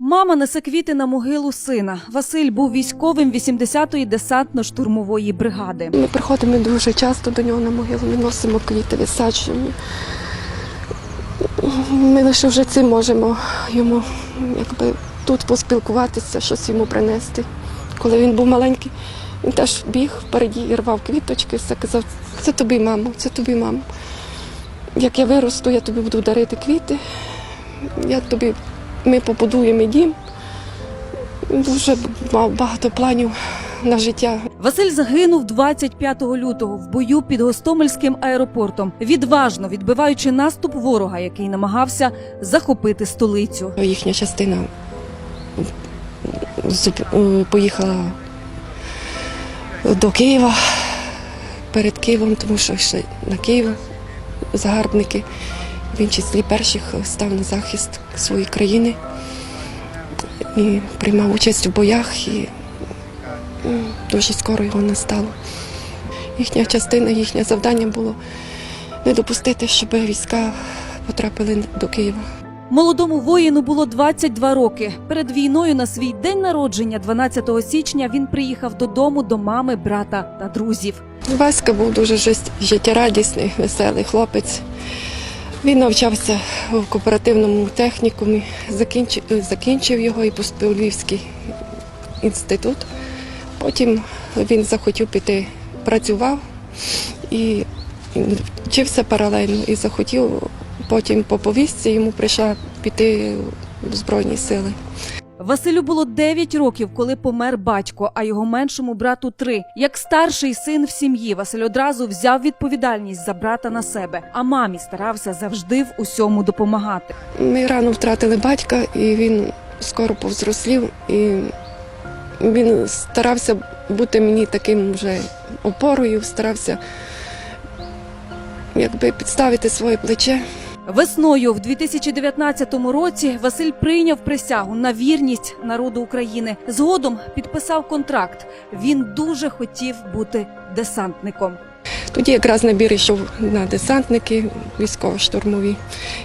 Мама несе квіти на могилу сина. Василь був військовим 80-ї десантно-штурмової бригади. Ми приходимо дуже часто до нього на могилу, ми носимо квіти, висаджуємо. Ми лише вже цим можемо йому якби, тут поспілкуватися, щось йому принести. Коли він був маленький, він теж біг впереді і рвав квіточки, все казав, це тобі, мамо, це тобі, мамо. Як я виросту, я тобі буду дарити квіти, я тобі, ми побудуємо дім. Дуже мав багато планів на життя. Василь загинув 25 лютого в бою під Гостомельським аеропортом, відважно відбиваючи наступ ворога, який намагався захопити столицю. Їхня частина е, поїхала до Києва перед Києвом, тому що йшли на Київ загарбники. Він числі перших став на захист своєї країни і приймав участь у боях, і дуже скоро його не стало. Їхня частина, їхнє завдання було не допустити, щоб війська потрапили до Києва. Молодому воїну було 22 роки. Перед війною на свій день народження, 12 січня, він приїхав додому до мами, брата та друзів. Васька був дуже життєрадісний, веселий хлопець. Він навчався в кооперативному технікумі, закінчив, закінчив його і поступив у Львівський інститут. Потім він захотів піти, працював і вчився паралельно і захотів потім по повістці йому прийшла піти в Збройні сили. Василю було 9 років, коли помер батько, а його меншому брату 3. Як старший син в сім'ї, Василь одразу взяв відповідальність за брата на себе, а мамі старався завжди в усьому допомагати. Ми рано втратили батька, і він скоро повзрослів. І він старався бути мені таким вже опорою, старався якби підставити своє плече. Весною в 2019 році Василь прийняв присягу на вірність народу України. Згодом підписав контракт. Він дуже хотів бути десантником. Тоді якраз набір йшов на десантники військово-штурмові.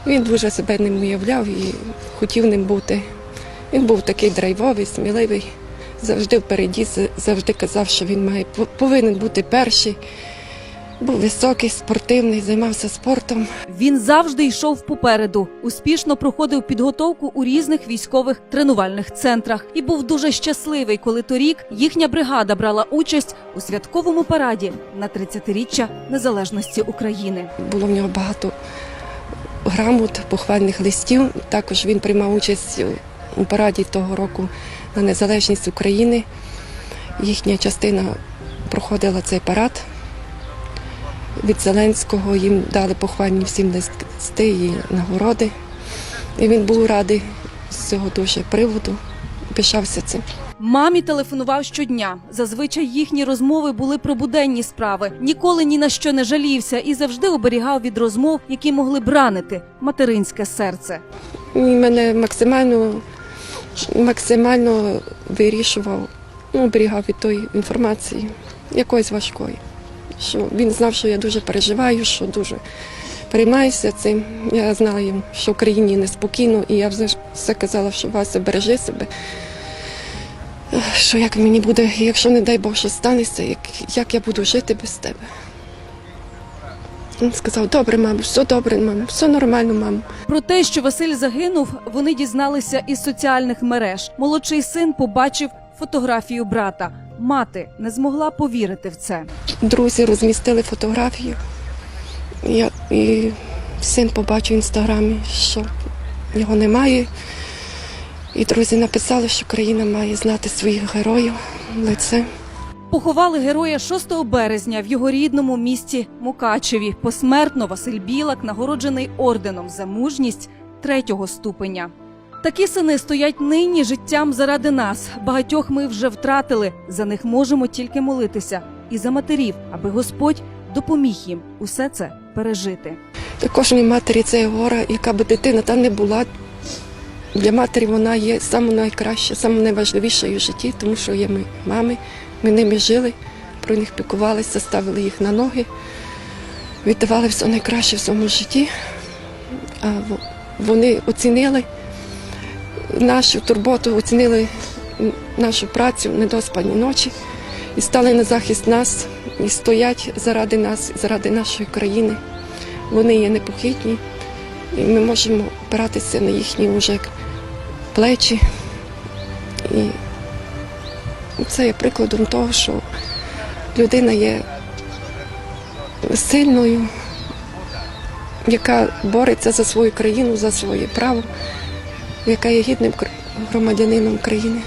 Він дуже себе ним уявляв і хотів ним бути. Він був такий драйвовий, сміливий, завжди впереді, завжди казав, що він має повинен бути перший. Був високий, спортивний, займався спортом. Він завжди йшов попереду, успішно проходив підготовку у різних військових тренувальних центрах і був дуже щасливий, коли торік їхня бригада брала участь у святковому параді на 30-річчя незалежності України. Було в нього багато грамот, похвальних листів. Також він приймав участь у параді того року на незалежність України. Їхня частина проходила цей парад. Від Зеленського їм дали похвальні всім листи і нагороди. І він був радий з цього дуже приводу, пишався цим. Мамі телефонував щодня. Зазвичай їхні розмови були про буденні справи. Ніколи ні на що не жалівся і завжди оберігав від розмов, які могли б ранити материнське серце. Він мене максимально, максимально вирішував, ну, оберігав від тої інформації, якоїсь важкої. Що він знав, що я дуже переживаю, що дуже переймаюся цим. Я знала їм, що в країні неспокійно, і я все казала, що Вася, бережи себе. Що як мені буде, якщо не дай Бог, що станеться, як, як я буду жити без тебе. Він сказав, добре, мамо, все добре, мамо, все нормально, мамо. Про те, що Василь загинув, вони дізналися із соціальних мереж. Молодший син побачив фотографію брата. Мати не змогла повірити в це. Друзі розмістили фотографію. Я, і син побачив в інстаграмі, що його немає. І друзі написали, що країна має знати своїх героїв лице. Поховали героя 6 березня в його рідному місті Мукачеві. Посмертно Василь Білак нагороджений орденом за мужність третього ступеня. Такі сини стоять нині життям заради нас. Багатьох ми вже втратили. За них можемо тільки молитися і за матерів, аби Господь допоміг їм усе це пережити. Для кожної матері це горе, яка би дитина там не була. Для матері вона є найкраща, саме найважливіша в житті, тому що є ми мами, ми ними жили, про них пікувалися, ставили їх на ноги, віддавали все найкраще в своєму житті. А вони оцінили нашу турботу, оцінили нашу працю недоспані ночі і стали на захист нас, і стоять заради нас, заради нашої країни. Вони є непохитні, і ми можемо опиратися на їхні уже плечі. І це є прикладом того, що людина є сильною, яка бореться за свою країну, за своє право, яка є гідним громадянином країни.